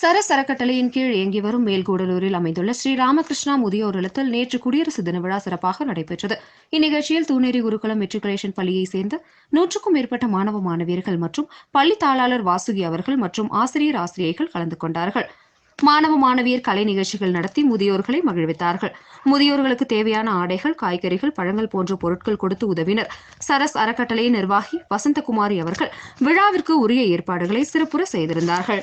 சரஸ் அறக்கட்டளையின் கீழ் இயங்கி வரும் மேல்கூடலூரில் அமைந்துள்ள ஸ்ரீ ராமகிருஷ்ணா முதியோர் இல்லத்தில் நேற்று குடியரசு தின விழா சிறப்பாக நடைபெற்றது. இந்நிகழ்ச்சியில் தூநேரி குருகுலம் மெட்ரிகுலேஷன் பள்ளியைச் சேர்ந்த நூற்றுக்கும் மேற்பட்ட மாணவ மாணவியர்கள் மற்றும் பள்ளி தாளாளர் வாசுகி அவர்கள் மற்றும் ஆசிரியர் ஆசிரியைகள் கலந்து கொண்டார்கள். மாணவ மாணவியர் கலை நிகழ்ச்சிகள் நடத்தி முதியோர்களை மகிழ்வித்தார்கள். முதியோர்களுக்கு தேவையான ஆடைகள் காய்கறிகள் பழங்கள் போன்ற பொருட்கள் கொடுத்து உதவினர். சரஸ் அறக்கட்டளையின் நிர்வாகி வசந்தகுமாரி அவர்கள் விழாவிற்கு உரிய ஏற்பாடுகளை சிறப்புற செய்திருந்தார்கள்.